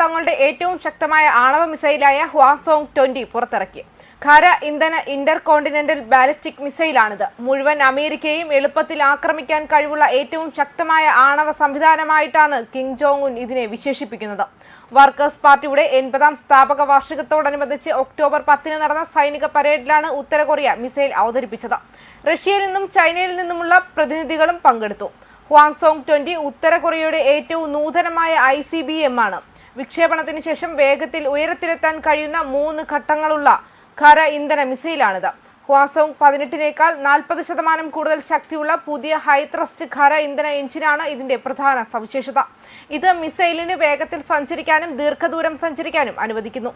തങ്ങളുടെ ഏറ്റവും ശക്തമായ ആണവ മിസൈലായ ഹ്വാസോങ് ട്വന്റി പുറത്തിറക്കി. ഖര ഇന്ധന ഇന്റർ കോണ്ടിനെന്റൽ ബാലിസ്റ്റിക് മിസൈലാണിത്. മുഴുവൻ അമേരിക്കയും എളുപ്പത്തിൽ ആക്രമിക്കാൻ കഴിവുള്ള ഏറ്റവും ശക്തമായ ആണവ സംവിധാനമായിട്ടാണ് കിങ് ജോങ് ഉൻ ഇതിനെ വിശേഷിപ്പിക്കുന്നത്. വർക്കേഴ്സ് പാർട്ടിയുടെ എൺപതാം സ്ഥാപക വാർഷികത്തോടനുബന്ധിച്ച് ഒക്ടോബർ പത്തിന് നടന്ന സൈനിക പരേഡിലാണ് ഉത്തര കൊറിയ മിസൈൽ അവതരിപ്പിച്ചത്. റഷ്യയിൽ നിന്നും ചൈനയിൽ നിന്നുമുള്ള പ്രതിനിധികളും പങ്കെടുത്തു. ഹ്വാങ്സോങ് ട്വന്റി ഉത്തര കൊറിയയുടെ ഏറ്റവും നൂതനമായ ഐ സി ബി എം ആണ്. വിക്ഷേപണത്തിന് ശേഷം വേഗത്തിൽ ഉയരത്തിലെത്താൻ കഴിയുന്ന മൂന്ന് ഘട്ടങ്ങളുള്ള ഖര ഇന്ധന മിസൈലാണിത്. ഹ്വാസോങ് പതിനെട്ടിനേക്കാൾ നാൽപ്പത് ശതമാനം കൂടുതൽ ശക്തിയുള്ള പുതിയ ഹൈത്രസ്റ്റ് ഖര ഇന്ധന എഞ്ചിനാണ് ഇതിന്റെ പ്രധാന സവിശേഷത. ഇത് മിസൈലിന് വേഗത്തിൽ സഞ്ചരിക്കാനും ദീർഘദൂരം സഞ്ചരിക്കാനും അനുവദിക്കുന്നു.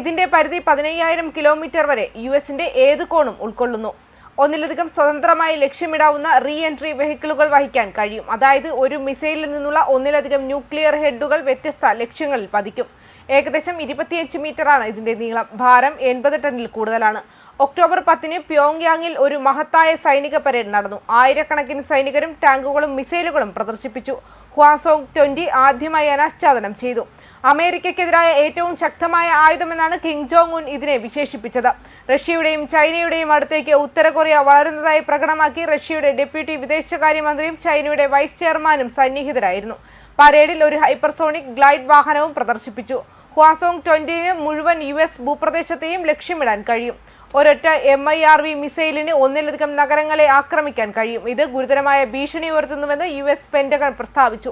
ഇതിന്റെ പരിധി പതിനയ്യായിരം കിലോമീറ്റർ വരെ യു എസിന്റെ ഏത് കോണും ഉൾക്കൊള്ളുന്നു. ഒന്നിലധികം സ്വതന്ത്രമായി ലക്ഷ്യമിടാവുന്ന റീ എൻട്രി വെഹിക്കിളുകൾ വഹിക്കാൻ കഴിയും. അതായത് ഒരു മിസൈലിൽ നിന്നുള്ള ഒന്നിലധികം ന്യൂക്ലിയർ ഹെഡുകൾ വ്യത്യസ്ത ലക്ഷ്യങ്ങളിൽ പതിക്കും. ഏകദേശം ഇരുപത്തിയഞ്ച് മീറ്ററാണ് ഇതിന്റെ നീളം. ഭാരം എൺപത് ടണ്ണിൽ കൂടുതലാണ്. ഒക്ടോബർ പത്തിന് പ്യോങ്യാങ്ങിൽ ഒരു മഹത്തായ സൈനിക പരേഡ് നടന്നു. ആയിരക്കണക്കിന് സൈനികരും ടാങ്കുകളും മിസൈലുകളും പ്രദർശിപ്പിച്ചു. ഹ്വാസോങ് ട്വന്റി ആദ്യമായി അനാച്ഛാദനം ചെയ്തു. അമേരിക്കയ്ക്കെതിരായ ഏറ്റവും ശക്തമായ ആയുധമെന്നാണ് കിങ് ജോങ് ഉൻ ഇതിനെ വിശേഷിപ്പിച്ചത്. റഷ്യയുടെയും ചൈനയുടെയും അടുത്തേക്ക് ഉത്തര കൊറിയ വളരുന്നതായി പ്രകടമാക്കി റഷ്യയുടെ ഡെപ്യൂട്ടി വിദേശകാര്യമന്ത്രിയും ചൈനയുടെ വൈസ് ചെയർമാനും സന്നിഹിതരായിരുന്നു. പരേഡിൽ ഒരു ഹൈപ്പർസോണിക് ഗ്ലൈഡ് വാഹനവും പ്രദർശിപ്പിച്ചു. ഹ്വാസോങ് ട്വന്റിന് മുഴുവൻ യു എസ് ഭൂപ്രദേശത്തെയും ലക്ഷ്യമിടാൻ കഴിയും. ഒരൊറ്റ എം ഐ ആർ വി മിസൈലിന് ഒന്നിലധികം നഗരങ്ങളെ ആക്രമിക്കാൻ കഴിയും. ഇത് ഗുരുതരമായ ഭീഷണി ഉയർത്തുന്നുവെന്ന് യു എസ് പെന്റഗൺ പ്രസ്താവിച്ചു.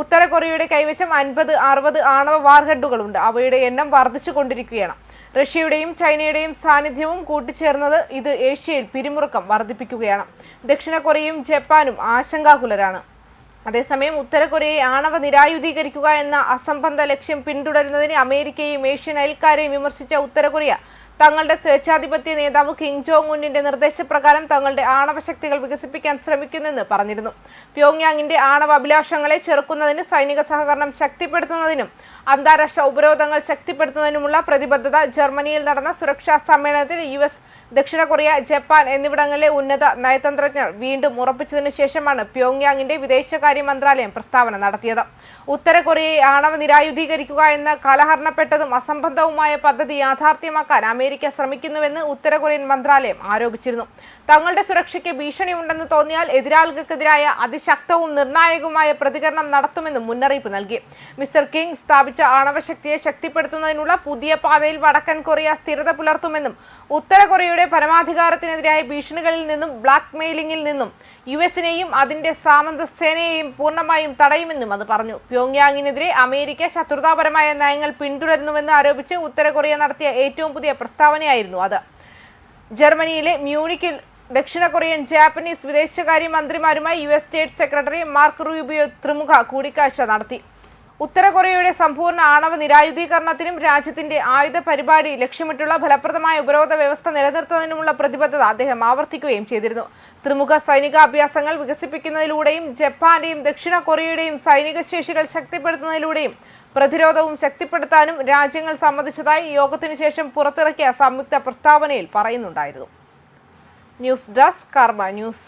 ഉത്തര കൊറിയയുടെ കൈവശം അൻപത് അറുപത് ആണവ വാർഹെഡുകളുണ്ട്. അവയുടെ എണ്ണം വർദ്ധിച്ചുകൊണ്ടിരിക്കുകയാണ്. റഷ്യയുടെയും ചൈനയുടെയും സാന്നിധ്യവും കൂട്ടിച്ചേർന്നത് ഇത് ഏഷ്യയിൽ പിരിമുറുക്കം വർദ്ധിപ്പിക്കുകയാണ്. ദക്ഷിണ കൊറിയയും ജപ്പാനും ആശങ്കാകുലരാണ്. അതേസമയം ഉത്തര കൊറിയയെ ആണവ നിരായുധീകരിക്കുക എന്ന അസംബന്ധ ലക്ഷ്യം പിന്തുടരുന്നതിന് അമേരിക്കയും ഏഷ്യൻ അയൽക്കാരെയും വിമർശിച്ച ഉത്തര കൊറിയ തങ്ങളുടെ സ്വേച്ഛാധിപത്യ നേതാവ് കിങ് ജോങ് ഉന്നിന്റെ നിർദ്ദേശപ്രകാരം തങ്ങളുടെ ആണവശക്തികൾ വികസിപ്പിക്കാൻ ശ്രമിക്കുന്നെന്ന് പറഞ്ഞിരുന്നു. പ്യോങ്യാങ്ങിന്റെ ആണവ അഭിലാഷങ്ങളെ ചെറുക്കുന്നതിന് സൈനിക സഹകരണം ശക്തിപ്പെടുത്തുന്നതിനും അന്താരാഷ്ട്ര ഉപരോധങ്ങൾ ശക്തിപ്പെടുത്തുന്നതിനുമുള്ള പ്രതിബദ്ധത ജർമ്മനിയിൽ നടന്ന സുരക്ഷാ സമ്മേളനത്തിൽ യു എസ് ദക്ഷിണ കൊറിയ ജപ്പാൻ എന്നിവിടങ്ങളിലെ ഉന്നത നയതന്ത്രജ്ഞർ വീണ്ടും ഉറപ്പിച്ചതിനു ശേഷമാണ് പ്യോങ്യാങ്ങിന്റെ വിദേശകാര്യ മന്ത്രാലയം പ്രസ്താവന നടത്തിയത്. ഉത്തര കൊറിയയെ ആണവ നിരായുധീകരിക്കുക എന്ന കാലഹരണപ്പെട്ടതും അസംബന്ധവുമായ പദ്ധതി യാഥാർത്ഥ്യമാക്കാൻ അമേരിക്ക ശ്രമിക്കുന്നുവെന്ന് ഉത്തര കൊറിയൻ മന്ത്രാലയം ആരോപിച്ചിരുന്നു. തങ്ങളുടെ സുരക്ഷയ്ക്ക് ഭീഷണിയുണ്ടെന്ന് തോന്നിയാൽ എതിരാളികൾക്കെതിരായ അതിശക്തവും നിർണായകവുമായ പ്രതികരണം നടത്തുമെന്നും മുന്നറിയിപ്പ് നൽകി. മിസ്റ്റർ കിങ് സ്ഥാപിച്ച ആണവശക്തിയെ ശക്തിപ്പെടുത്തുന്നതിനുള്ള പുതിയ പാതയിൽ വടക്കൻ കൊറിയ സ്ഥിരത പുലർത്തുമെന്നും ഉത്തര കൊറിയയുടെ പരമാധികാരത്തിനെതിരായ ഭീഷണികളിൽ നിന്നും ബ്ലാക്ക് മെയിലിംഗിൽ നിന്നും യു എസിനെയും അതിന്റെ സാമന്ത സേനയെയും പൂർണമായും തടയുമെന്നും അത് പറഞ്ഞു. പ്യോങ്യാങ്ങിനെതിരെ അമേരിക്ക ശത്രുതാപരമായ നയങ്ങൾ പിന്തുടരുന്നുവെന്ന് ആരോപിച്ച് ഉത്തര കൊറിയ നടത്തിയ ഏറ്റവും പുതിയ പ്രസ്താവനയായിരുന്നു അത്. ജർമ്മനിയിലെ മ്യൂണിക്കിൽ ദക്ഷിണ കൊറിയൻ ജാപ്പനീസ് വിദേശകാര്യ മന്ത്രിമാരുമായി U S state secretary Mark Rubio ത്രിമുഖ കൂടിക്കാഴ്ച നടത്തി. ഉത്തര കൊറിയയുടെ സമ്പൂർണ ആണവ നിരായുധീകരണത്തിനും രാജ്യത്തിന്റെ ആയുധ പരിപാടി ലക്ഷ്യമിട്ടുള്ള ഫലപ്രദമായ ഉപരോധ വ്യവസ്ഥ നിലനിർത്തുന്നതിനുമുള്ള പ്രതിബദ്ധത അദ്ദേഹം ആവർത്തിക്കുകയും ചെയ്തിരുന്നു. ത്രിമുഖ സൈനികാഭ്യാസങ്ങൾ വികസിപ്പിക്കുന്നതിലൂടെയും ജപ്പാന്റെയും ദക്ഷിണ കൊറിയയുടെയും സൈനിക ശേഷികൾ ശക്തിപ്പെടുത്തുന്നതിലൂടെയും പ്രതിരോധവും ശക്തിപ്പെടുത്താനും രാജ്യങ്ങൾ സമ്മതിച്ചതായി യോഗത്തിനു ശേഷം പുറത്തിറക്കിയ സംയുക്ത പ്രസ്താവനയിൽ പറയുന്നുണ്ടായിരുന്നു. News desk Karma news.